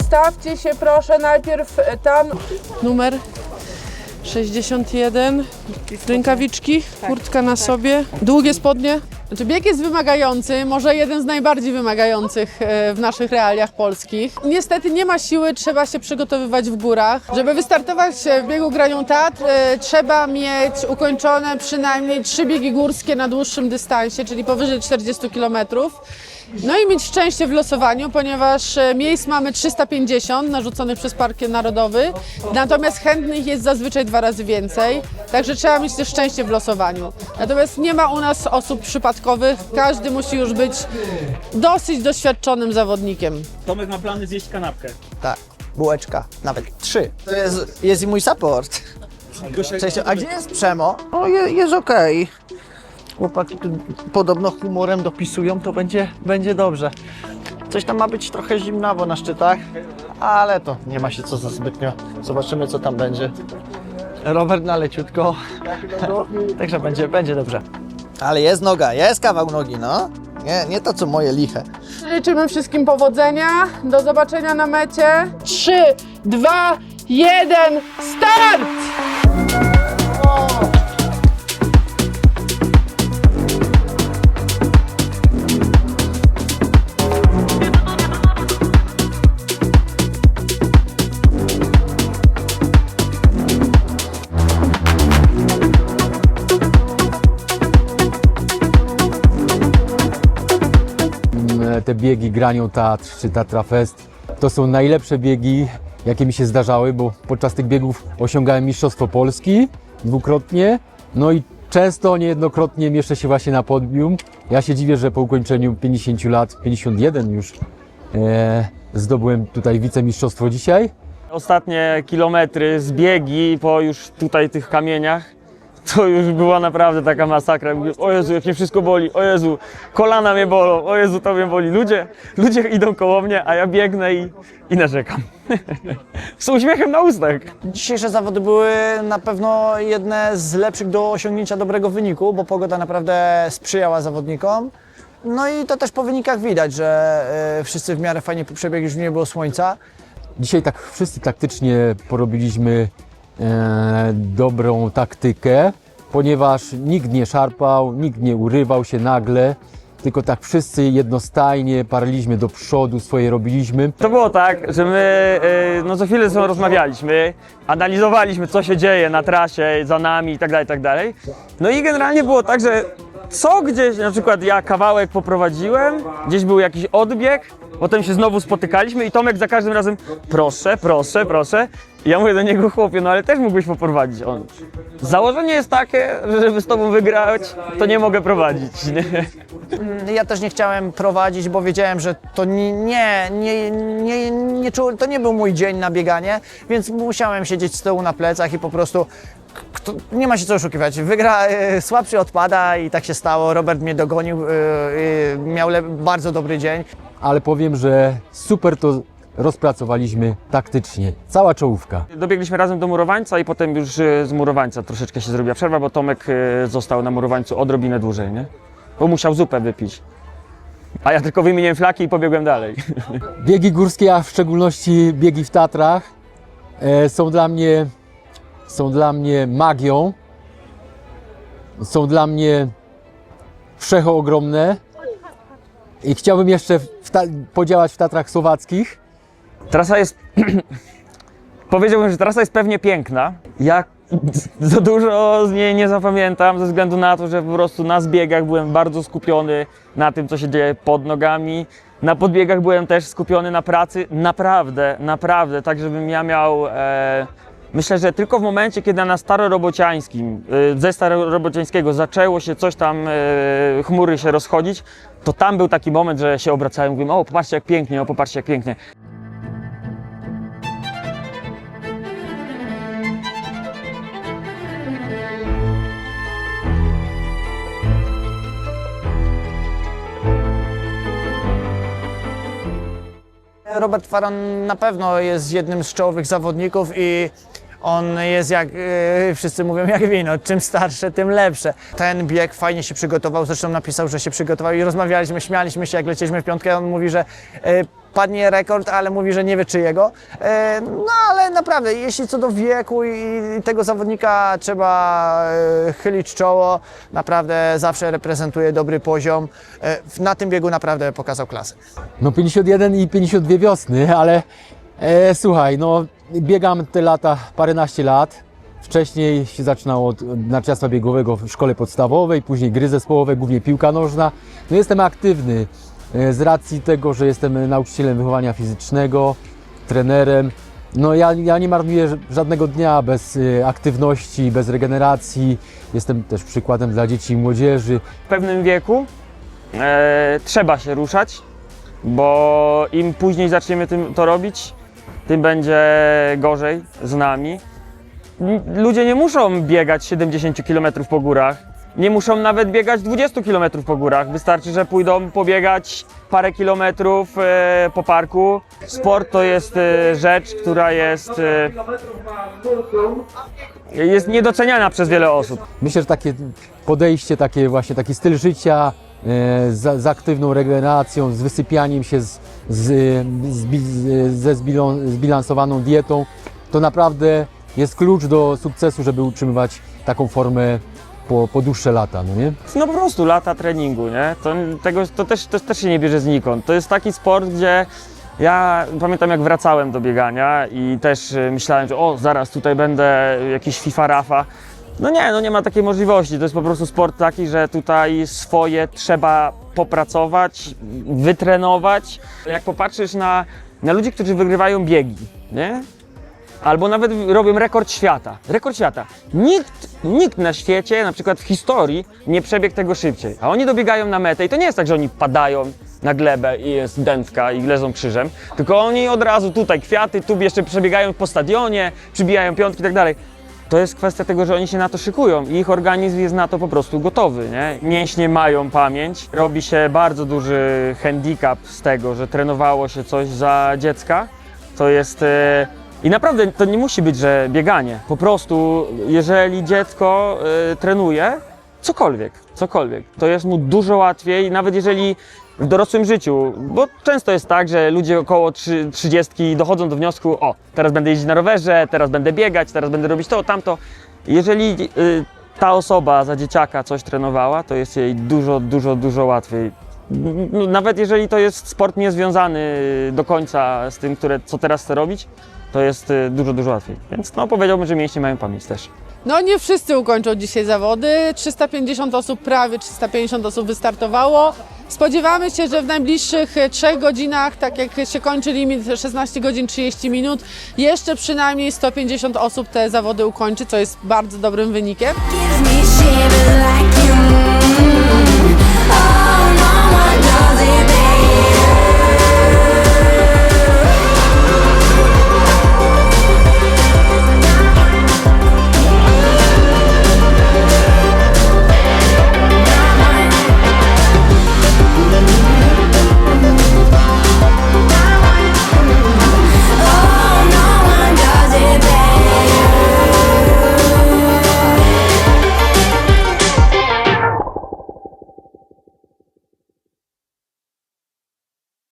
Ustawcie się proszę najpierw e, tam. Numer 61. Rękawiczki, kurtka na sobie, długie spodnie. Znaczy bieg jest wymagający, może jeden z najbardziej wymagających e, w naszych realiach polskich. Niestety nie ma siły, trzeba się przygotowywać w górach. Żeby wystartować w biegu Granią e, trzeba mieć ukończone przynajmniej trzy biegi górskie na dłuższym dystansie, czyli powyżej 40 kilometrów. No i mieć szczęście w losowaniu, ponieważ e, miejsc mamy 350 narzuconych przez Park Narodowy, natomiast chętnych jest zazwyczaj dwa razy więcej, także trzeba mieć też szczęście w losowaniu. Natomiast nie ma u nas osób przypadkowych, każdy musi już być dosyć doświadczonym zawodnikiem. Tomek ma plany zjeść kanapkę. Tak, bułeczka, nawet trzy. To jest, jest i mój support. Gosia, Cześć, a gdzie jest Przemo? O, je, jest okej. Chłopaki tu podobno humorem dopisują, to będzie, będzie dobrze. Coś tam ma być trochę zimnawo na szczytach, ale to nie ma się co za zbytnio. Zobaczymy, co tam będzie. Rower na leciutko, także będzie, będzie dobrze. Ale jest noga, jest kawał nogi, no. Nie, nie to, co moje liche. Życzymy wszystkim powodzenia, do zobaczenia na mecie. 3, 2, 1, start! Biegi Granią Tatr czy Tatra Fest to są najlepsze biegi, jakie mi się zdarzały, bo podczas tych biegów osiągałem Mistrzostwo Polski dwukrotnie, no i często, niejednokrotnie mieszczę się właśnie na podium. Ja się dziwię, że po ukończeniu 50 lat, 51 już, e, zdobyłem tutaj wicemistrzostwo dzisiaj. Ostatnie kilometry, zbiegi po już tutaj tych kamieniach, to już była naprawdę taka masakra. Mówię, o Jezu, jak mnie wszystko boli, o Jezu, kolana mnie bolą, o Jezu, to mnie boli. Ludzie, ludzie idą koło mnie, a ja biegnę i, i narzekam. Z uśmiechem na ustach. Dzisiejsze zawody były na pewno jedne z lepszych do osiągnięcia dobrego wyniku, bo pogoda naprawdę sprzyjała zawodnikom. No i to też po wynikach widać, że e, wszyscy w miarę fajnie przebiegli, już nie było słońca. Dzisiaj tak wszyscy taktycznie porobiliśmy dobrą taktykę, ponieważ nikt nie szarpał, nikt nie urywał się nagle, tylko tak wszyscy jednostajnie parliśmy do przodu, swoje robiliśmy. To było tak, że my e, no co chwilę ze sobą rozmawialiśmy, analizowaliśmy co się dzieje na trasie, za nami i tak dalej, tak dalej. No i generalnie było tak, że co gdzieś, na przykład ja kawałek poprowadziłem, gdzieś był jakiś odbieg, potem się znowu spotykaliśmy i Tomek za każdym razem proszę, proszę, proszę. Ja mówię do niego, chłopie, no ale też mógłbyś poprowadzić. On, założenie jest takie, że żeby z tobą wygrać, to nie mogę prowadzić. Nie? Ja też nie chciałem prowadzić, bo wiedziałem, że to nie, nie, nie, nie, nie czu, to nie był mój dzień na bieganie, więc musiałem siedzieć z tyłu na plecach i po prostu kto, nie ma się co oszukiwać. Wygra, e, słabszy odpada i tak się stało. Robert mnie dogonił, e, e, miał le, bardzo dobry dzień. Ale powiem, że super to rozpracowaliśmy taktycznie. Cała czołówka. Dobiegliśmy razem do murowańca i potem już e, z murowańca troszeczkę się zrobiła przerwa, bo Tomek e, został na murowańcu odrobinę dłużej, nie? Bo musiał zupę wypić. A ja tylko wymieniłem flaki i pobiegłem dalej. Biegi górskie, a w szczególności biegi w Tatrach e, są dla mnie są dla mnie magią. Są dla mnie wszechogromne. I chciałbym jeszcze w podziałać w Tatrach Słowackich. Trasa jest. Powiedziałbym, że trasa jest pewnie piękna. Ja za dużo z niej nie zapamiętam, ze względu na to, że po prostu na zbiegach byłem bardzo skupiony na tym, co się dzieje pod nogami. Na podbiegach byłem też skupiony na pracy. Naprawdę, naprawdę, tak żebym ja miał. E, myślę, że tylko w momencie, kiedy na starorobociańskim, e, ze starorobociańskiego zaczęło się coś tam, e, chmury się rozchodzić, to tam był taki moment, że się obracałem i mówiłem, o popatrzcie jak pięknie, o popatrzcie jak pięknie. Robert Faran na pewno jest jednym z czołowych zawodników i on jest jak e, wszyscy mówią jak wino, czym starsze, tym lepsze. Ten bieg fajnie się przygotował, zresztą napisał, że się przygotował i rozmawialiśmy, śmialiśmy się jak lecieliśmy w piątkę, on mówi, że e, padnie rekord, ale mówi, że nie wie czyjego. E, no ale naprawdę, jeśli co do wieku i, tego zawodnika trzeba e, chylić czoło, naprawdę zawsze reprezentuje dobry poziom. E, na tym biegu naprawdę pokazał klasę. No 51 i 52 wiosny, ale e, słuchaj, no biegam te lata, paręnaście lat. Wcześniej się zaczynało od narciarstwa biegowego w szkole podstawowej, później gry zespołowe, głównie piłka nożna. No jestem aktywny z racji tego, że jestem nauczycielem wychowania fizycznego, trenerem. No ja, ja nie marnuję żadnego dnia bez e, aktywności, bez regeneracji. Jestem też przykładem dla dzieci i młodzieży. W pewnym wieku e, trzeba się ruszać, bo im później zaczniemy tym, to robić, tym będzie gorzej z nami. Ludzie nie muszą biegać 70 km po górach, nie muszą nawet biegać 20 km po górach. Wystarczy, że pójdą pobiegać parę kilometrów e, po parku. Sport to jest e, rzecz, która jest, e, jest niedoceniana przez wiele osób. Myślę, że takie podejście, takie właśnie taki styl życia z, z aktywną regeneracją, z wysypianiem się, z, z, z, ze zbilansowaną dietą, to naprawdę jest klucz do sukcesu, żeby utrzymywać taką formę po, po dłuższe lata, no nie? No po prostu lata treningu, nie? To, tego, to, też, to też się nie bierze znikąd. To jest taki sport, gdzie ja pamiętam jak wracałem do biegania i też y, myślałem, że o, zaraz tutaj będę jakiś FIFA Rafa. No nie, no nie ma takiej możliwości. To jest po prostu sport taki, że tutaj swoje trzeba popracować, wytrenować. Jak popatrzysz na, na ludzi, którzy wygrywają biegi, nie? Albo nawet robią rekord świata. Rekord świata. Nikt, nikt na świecie, na przykład w historii, nie przebiegł tego szybciej. A oni dobiegają na metę i to nie jest tak, że oni padają na glebę i jest dętka i lezą krzyżem, tylko oni od razu tutaj kwiaty, tu jeszcze przebiegają po stadionie, przybijają piątki i tak dalej. To jest kwestia tego, że oni się na to szykują i ich organizm jest na to po prostu gotowy. Nie? Mięśnie mają pamięć. Robi się bardzo duży handicap z tego, że trenowało się coś za dziecka. To jest. I naprawdę to nie musi być, że bieganie. Po prostu, jeżeli dziecko e, trenuje, cokolwiek, cokolwiek, to jest mu dużo łatwiej, nawet jeżeli w dorosłym życiu, bo często jest tak, że ludzie około trzy- 30 dochodzą do wniosku, o, teraz będę jeździć na rowerze, teraz będę biegać, teraz będę robić to, tamto. Jeżeli y, ta osoba za dzieciaka coś trenowała, to jest jej dużo, dużo, dużo łatwiej. Nawet jeżeli to jest sport niezwiązany do końca z tym, które, co teraz chcę robić, to jest y, dużo, dużo łatwiej. Więc no, powiedziałbym, że mięśnie mają pamięć też. No nie wszyscy ukończą dzisiaj zawody. 350 osób, prawie 350 osób wystartowało. Spodziewamy się, że w najbliższych e, trzech godzinach, tak jak się kończy limit 16 godzin 30 minut, jeszcze przynajmniej 150 osób te zawody ukończy, co jest bardzo dobrym wynikiem.